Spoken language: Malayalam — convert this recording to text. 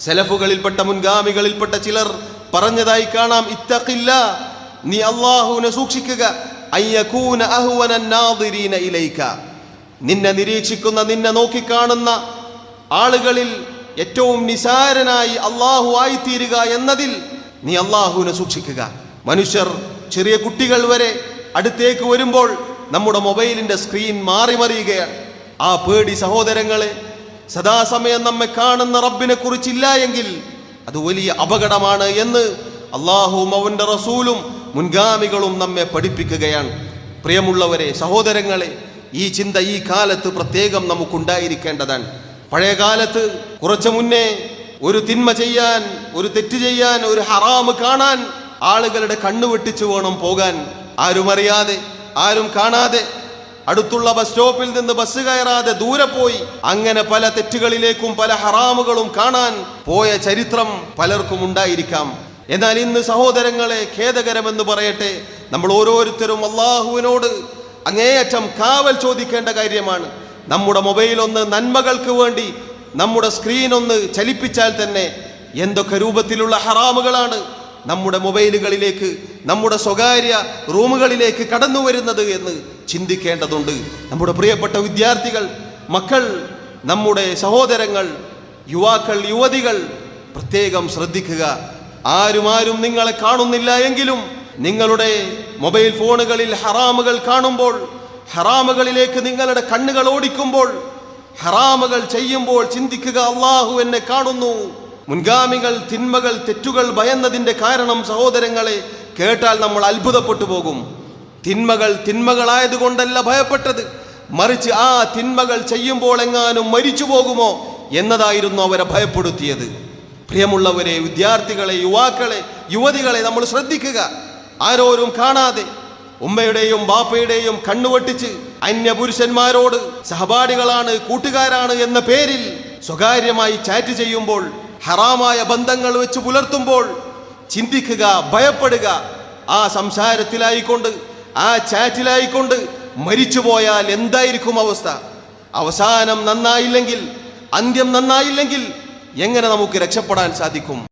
സെലഫുകളിൽപ്പെട്ട മുൻഗാമികളിൽപ്പെട്ട ചിലർ പറഞ്ഞതായി കാണാം ഇത്തഖില്ല. നീ അള്ളാഹുവിനെ സൂക്ഷിക്കുക. നിന്നെ നിരീക്ഷിക്കുന്ന നിന്നെ നോക്കിക്കാണുന്ന ആളുകളിൽ ഏറ്റവും നിസാരനായി അള്ളാഹു ആയിത്തീരുക എന്നതിൽ നീ അള്ളാഹുവിനെ സൂക്ഷിക്കുക. മനുഷ്യർ ചെറിയ കുട്ടികൾ വരെ അടുത്തേക്ക് വരുമ്പോൾ നമ്മുടെ മൊബൈലിന്റെ സ്ക്രീൻ മാറി മറിയുകയാണ് ആ പേടി സഹോദരങ്ങളെ സദാസമയം നമ്മെ കാണുന്ന റബ്ബിനെ കുറിച്ചില്ല എങ്കിൽ അത് വലിയ അപകടമാണ് എന്ന് അള്ളാഹുവും അവന്റെ റസൂലും മുൻഗാമികളും നമ്മെ പഠിപ്പിക്കുകയാണ്. പ്രിയമുള്ളവരെ സഹോദരങ്ങളെ ഈ ചിന്ത ഈ കാലത്ത് പ്രത്യേകം നമുക്കുണ്ടായിരിക്കേണ്ടതാണ്. പഴയ കാലത്ത് കുറച്ചു മുന്നേ ഒരു തിന്മ ചെയ്യാൻ ഒരു തെറ്റ് ചെയ്യാൻ ഒരു ഹറാമ് കാണാൻ ആളുകളുടെ കണ്ണു വെട്ടിച്ചു വേണം പോകാൻ. ആരും അറിയാതെ ആരും കാണാതെ അടുത്തുള്ള ബസ് സ്റ്റോപ്പിൽ നിന്ന് ബസ് കയറാതെ ദൂരെ പോയി. അങ്ങനെ പല തെറ്റുകളിലേക്കും പല ഹറാമുകളും കാണാൻ പോയ ചരിത്രം പലർക്കും ഉണ്ടായിരിക്കാം. എന്നാൽ ഇന്ന് സഹോദരങ്ങളെ ഖേദകരമെന്ന് പറയട്ടെ നമ്മൾ ഓരോരുത്തരും അള്ളാഹുവിനോട് അങ്ങേയറ്റം കാവൽ ചോദിക്കേണ്ട കാര്യമാണ്. നമ്മുടെ മൊബൈൽ ഒന്ന് നന്മകൾക്ക് വേണ്ടി നമ്മുടെ സ്ക്രീൻ ഒന്ന് ചലിപ്പിച്ചാൽ തന്നെ എന്തൊക്കെ രൂപത്തിലുള്ള ഹറാമുകളാണ് നമ്മുടെ മൊബൈലുകളിലേക്ക് നമ്മുടെ സ്വകാര്യ റൂമുകളിലേക്ക് കടന്നു വരുന്നത് എന്ന് ചിന്തിക്കേണ്ടതുണ്ട്. നമ്മുടെ പ്രിയപ്പെട്ട വിദ്യാർത്ഥികൾ മക്കൾ നമ്മുടെ സഹോദരങ്ങൾ യുവാക്കൾ യുവതികൾ പ്രത്യേകം ശ്രദ്ധിക്കുക. ആരും ആരും നിങ്ങളെ കാണുന്നില്ല എങ്കിലും നിങ്ങളുടെ മൊബൈൽ ഫോണുകളിൽ ഹറാമുകൾ കാണുമ്പോൾ ഹറാമുകളിലേക്ക് നിങ്ങളുടെ കണ്ണുകൾ ഓടിക്കുമ്പോൾ ഹറാമുകൾ ചെയ്യുമ്പോൾ ചിന്തിക്കുക അള്ളാഹു എന്നെ കാണുന്നു. മുൻഗാമികൾ തിന്മകൾ തെറ്റുകൾ ഭയന്നതിന്റെ കാരണം സഹോദരങ്ങളെ കേട്ടാൽ നമ്മൾ അത്ഭുതപ്പെട്ടു പോകും. തിന്മകൾ തിന്മകളായതുകൊണ്ടല്ല ഭയപ്പെട്ടത്. മറിച്ച് ആ തിന്മകൾ ചെയ്യുമ്പോൾ എങ്ങാനും മരിച്ചു പോകുമോ എന്നതായിരുന്നു അവരെ ഭയപ്പെടുത്തിയത്. പ്രിയമുള്ളവരെ വിദ്യാർത്ഥികളെ യുവാക്കളെ യുവതികളെ നമ്മൾ ശ്രദ്ധിക്കുക. ആരോരും കാണാതെ ഉമ്മയുടെയും ബാപ്പയുടെയും കണ്ണുവെട്ടിച്ച് അന്യപുരുഷന്മാരോട് സഹപാഠികളാണ് കൂട്ടുകാരാണ് എന്ന പേരിൽ സ്വകാര്യമായി ചാറ്റ് ചെയ്യുമ്പോൾ ഹറാമായ ബന്ധങ്ങൾ വെച്ച് പുലർത്തുമ്പോൾ ചിന്തിക്കുക ഭയപ്പെടുക ആ സംസാരത്തിലായിക്കൊണ്ട് ആ ചാറ്റിലായിക്കൊണ്ട് മരിച്ചു പോയാൽ എന്തായിരിക്കും അവസ്ഥ? അവസാനം നന്നായില്ലെങ്കിൽ അന്ത്യം നന്നായില്ലെങ്കിൽ എങ്ങനെ നമുക്ക് രക്ഷപ്പെടാൻ സാധിക്കും?